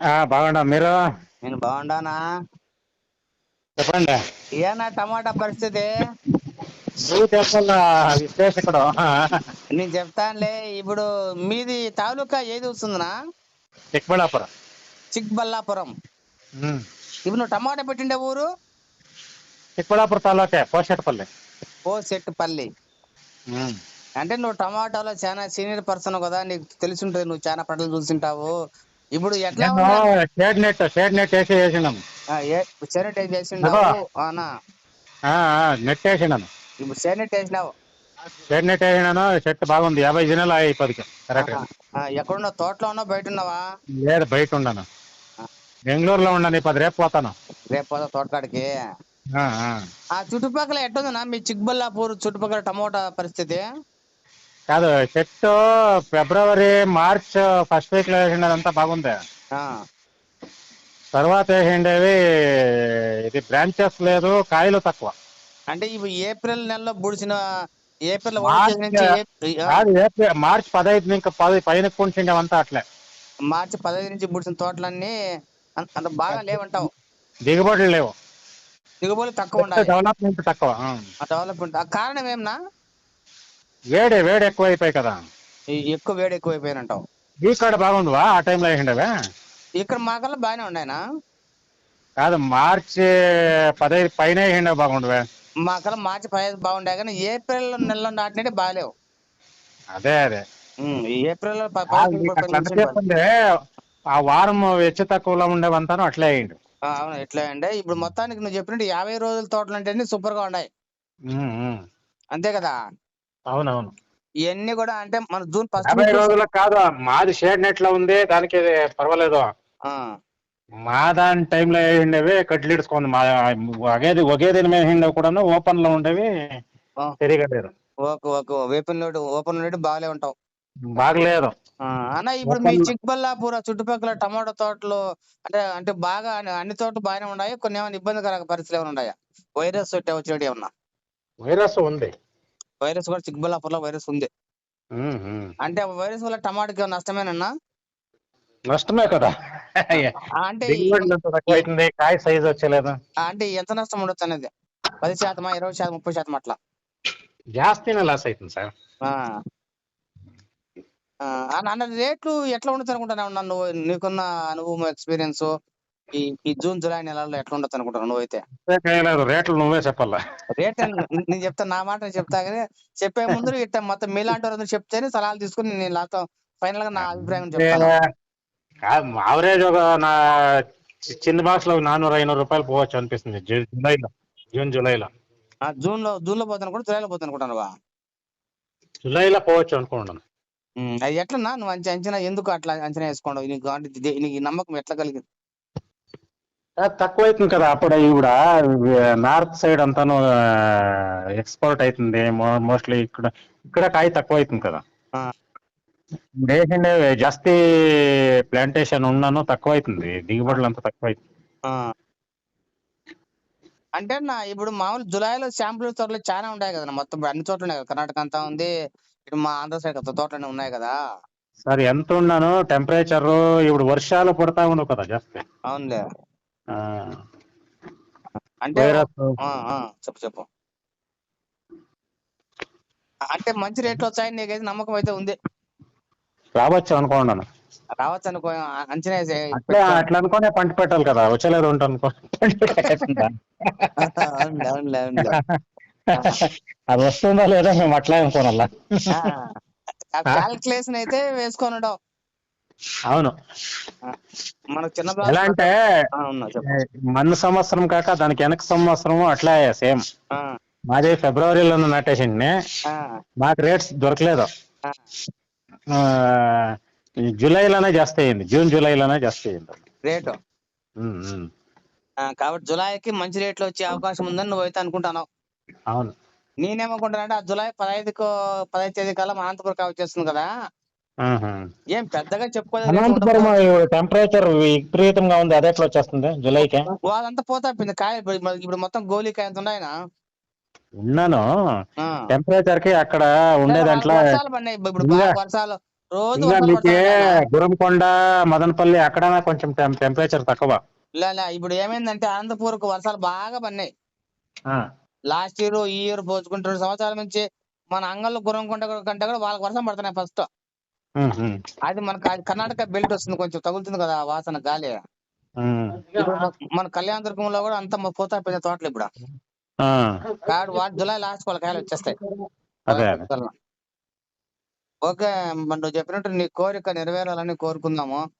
ఆ, బాగున్నా మీరు? నేను బాగుండానా? చెప్పండి. ఏనా టమాటా పరిస్థితి? నువ్వు చెప్పాల విశ్లేషకుడు. నేను చెప్తానులే ఇప్పుడు మీది తాలూకా ఏది వస్తుందినా? చిక్కబళ్ళాపురం చిక్బల్లాపురం ఉమ్. ఇప్పుడు నువ్వు టమాటా పెట్టిండే ఊరు? చిక్కబళ్ళాపురం తాలూకే పోషేటపల్లి ఓ. అంటే నువ్వు టమాటాలో చాలా సీనియర్ పర్సన్ కదా నీకు తెలిసి ఉంటుంది నువ్వు చాలా పంటలు చూసింటావు ఇప్పుడు ఎట్లా? షేడ్ నెట్ షేడ్ నెట్ వేసి వేసినాం. శానిటైజ్ నెట్ వేసినాను. ఇప్పుడు శానిటైజ్ షేడ్ నెట్ వేసినాను బాగుంది. యాభై దినాలు అయ్యి కరెక్ట్ ఎక్కడున్నావు? తోటలో ఉన్నావు? బయట ఉన్నావా? లేదు బయట ఉన్నాను. బెంగళూరులో ఉన్నాను. పది రేపు పోతాను. రేపు పోతా తోటకాడికి. ఆ చుట్టుపక్కల ఎట్టుందన్నా మీ చిక్బల్లాపూర్ చుట్టుపక్కల టమోటా పరిస్థితి? కాదు చెట్టు ఫిబ్రవరి మార్చ్ ఫస్ట్ వీక్లో వేసిండేదంతా బాగుంది. ఆ, తర్వాత వేసిండేవి ఇది బ్రాంచెస్ లేదు కాయలు తక్కువ. అంటే ఇవి ఏప్రిల్ నెలలో బుడిసిన ఏప్రిల్ మార్చ్ ఏప్రిల్ మార్చ్ పదహైదు ఇంకా పది పైన కొంచెండేవంతా అట్లే. మార్చి పదహైదు నుంచి బుడిసిన తోటలన్నీ అంత బాగా లేవంటావు. దిగుబడులు లేవు. దిగుబడులు తక్కువ ఉండాలి. డెవలప్మెంట్ తక్కువ డెవలప్మెంట్ ఆ కారణం ఏమన్నా? వేడి వేడి ఎక్కువ అయిపోయి కదా ఎక్కువ వేడి ఎక్కువైపోయినంటావు ఈ కాడ బాగుందివా? ఆ టైంలో వేసిండవే ఇక్కడ మాకల్లా బాగానే ఉన్నాయినా? కాదు మార్చి పదహైదు పైన వేసిండవు బాగుండవే. మాకల్లా మార్చి పదహైదు బాగుండే కానీ ఏప్రిల్ నెలలో నాటినట్టు బాగాలేవు. అదే అదే. ఏప్రిల్ ప- ఆ, వారం వెచ్చ తక్కువలో ఉండేవంతాను అట్లే అయ్యిండు అవును ఎట్లా అండి ఇప్పుడు మొత్తానికి నువ్వు చెప్పినట్టు యాభై రోజుల తోటలు అంటే సూపర్గా ఉన్నాయి. అంతే కదా? అవునవును. ఇవన్నీ కూడా అంటే మన జూన్ ఫస్ట్ యాభై రోజులకు కాదు మాది షేడ్ నెట్లో ఉంది దానికి పర్వాలేదు. మా దాని టైంలో వేసిండేవి కట్లు ఇడుచుకుంది మా ఒగేది ఒకే దీని మీద కూడా ఓపెన్లో ఉండేవి సరిగా లేదు. Okay okay open load open load బాగాలే ఉంటావు. బాగలేదు. అన్న ఇప్పుడు మీ చిక్బల్లాపూర్ చుట్టుపక్కల టమాటో తోటలు అంటే అంటే బాగా అన్ని- అన్ని తోటలు బాగానే ఉన్నాయి? కొన్ని ఏమైనా ఇబ్బందికర పరిస్థితులు ఏమైనా ఉన్నాయా? వైరస్ వచ్చేటి ఏమన్నా? వైరస్ ఉంది. వైరస్ కూడా చిక్బల్లాపూర్లో వైరస్ ఉంది. అంటే వైరస్ వల్ల టమాటాకి నష్టమేనన్నా? నష్టమే కదా. అంటే కాయ సైజ్ వచ్చలేదు? అంటే ఎంత నష్టం ఉండొచ్చు అనేది? పది శాతమా ఇరవై శాతం ముప్పై శాతం అట్లా. జాస్తినే లాస్ అవుతుంది సార్. అన్న రేట్లు ఎట్లా ఉండొచ్చు అనుకుంటున్నావు? నన్ను నీకున్న అనుభవం ఎక్స్పీరియన్స్? ఈ ఈ జూన్ జూలై నెలల్లో ఎట్లా ఉండొచ్చు అనుకుంటున్నావు నువ్వైతే? లేదు రేట్లు నువ్వే చెప్పాలా? రేట్ నేను చెప్తా నా మాట చెప్తా కానీ చెప్పే ముందు ఇట్లా మొత్తం మీలాంటి వారు చెప్తేనే సలహాలు తీసుకుని నేను లాతో ఫైనల్గా నా అభిప్రాయం చెప్తాను. యావరేజ్ ఒక నా చిన్న బాక్స్లో నాన్నూరు ఐనూరు రూపాయలు పోవచ్చు అనిపిస్తుంది జూలైలో జూన్ జూలైలో. ఆ, జూన్లో జూన్లో పోతాను కూడా జూలైలో పోతాను అనుకుంటాను జూలైలో పోవచ్చు అనుకుంటున్నాను అది ఎట్లన్నా నువ్వు అంచనా ఎందుకు అట్లా అంచనా వేసుకోండి నీకు నమ్మకం ఎట్లా కలిగింది? తక్కువ అవుతుంది కదా అప్పుడు ఈవిడ నార్త్ సైడ్ అంతాను ఎక్స్పోర్ట్ అవుతుంది. మోస్ట్లీ ఇక్కడ ఇక్కడ కాయ తక్కువ అవుతుంది కదా. వేసిండే జాస్తి ప్లాంటేషన్ ఉన్నాను తక్కువ అవుతుంది. దిగుబడులు అంతా తక్కువ అవుతుంది. అంటే నా ఇప్పుడు మామూలు జులైలో శాంపుల్ తోటలు చాలా ఉన్నాయి కదా మొత్తం అన్ని చోట్ల ఉన్నాయి కదా. కర్ణాటక అంతా ఉంది. ఇటు మా ఆంధ్ర సైడ్ కొత్త తోటలు ఉన్నాయి కదా. సార్ ఎంత ఉన్నాను? టెంపరేచర్ ఇప్పుడు వర్షాలు పడతా ఉండవు కదా జాస్తి. అవునులే. అంటే వైరస్ ఆ, ఆ, చెప్పు చెప్పు అంటే మంచి రేట్లు వచ్చాయని నీకైతే నమ్మకం అయితే ఉంది రావచ్చు అనుకున్నాను రావచ్చు అనుకో అంచనా అట్లా అట్లా అనుకునే పంట పెట్టాలి కదా వచ్చలేదు ఉంటా అనుకో అది వస్తుందా లేదా మేము అట్లా అనుకోనల్లా క్యాల్కులేషన్ అయితే వేసుకొని అవును. మనకు చిన్న ఎలా అంటే మన సంవత్సరం కాక దానికి వెనక సంవత్సరం అట్లా సేమ్. మాది ఫిబ్రవరిలో నాటేసిండి మాకు రేట్స్ దొరకలేదు. జూలైలోనే జాస్తి అయింది. జూన్ జూలైలోనే జాస్తి అయింది. రేటు? కాబట్టి జులైకి మంచి రేట్లు వచ్చే అవకాశం ఉందని నువ్వైతే అనుకుంటున్నావు. అవును. నేనేమనుకుంటానంటే ఆ జులై పదహైదుకు పదహైదు తేదీ కల్లా మా అనంతపురం వచ్చేస్తుంది కదా. ఏం పెద్దగా చెప్పుకోలేదు అనంతపురం. టెంపరేచర్ విపరీతంగా ఉంది అదే ఎట్లా వచ్చేస్తుంది జూలైకి. వాళ్ళంతా పోతాపింది కాయ ఇప్పుడు ఇప్పుడు మొత్తం గోలీ కాయ ఉన్నాయన ఉన్నాను. టెంపరేచర్కి అక్కడ ఉండే దాంట్లో వర్షాలు పడినాయి ఇప్పుడు బాగా వర్షాలు. రోజు మీకే. గురంకొండ మదనపల్లి అక్కడ కొంచెం టెంపరేచర్ తక్కువ. లే ఇప్పుడు ఏమైందంటే అనంతపూర్కు వర్షాలు బాగా పడినాయి. ఆ, లాస్ట్ ఇయర్ ఈ ఇయర్ పోల్చుకుంటే రెండు సంవత్సరాల నుంచి మన అంగళ్ళు గురంకొండ కంటే కూడా వాళ్ళకి వర్షం పడుతున్నాయి ఫస్ట్ అది మనకు అది కర్ణాటక బెల్ట్ వస్తుంది కొంచెం తగులుతుంది కదా ఆ వాసన గాలి. ఇప్పుడు మన- మన కళ్యాణ దుర్గంలో కూడా అంత పోతా పోయిన తోటలు ఇప్పుడు. కాడు వాటి జులై లాస్ట్ వాళ్ళ కాయలు వచ్చేస్తాయి. ఓకే మరి నువ్వు చెప్పినట్టు నీ కోరిక నెరవేరాలని కోరుకుందాము.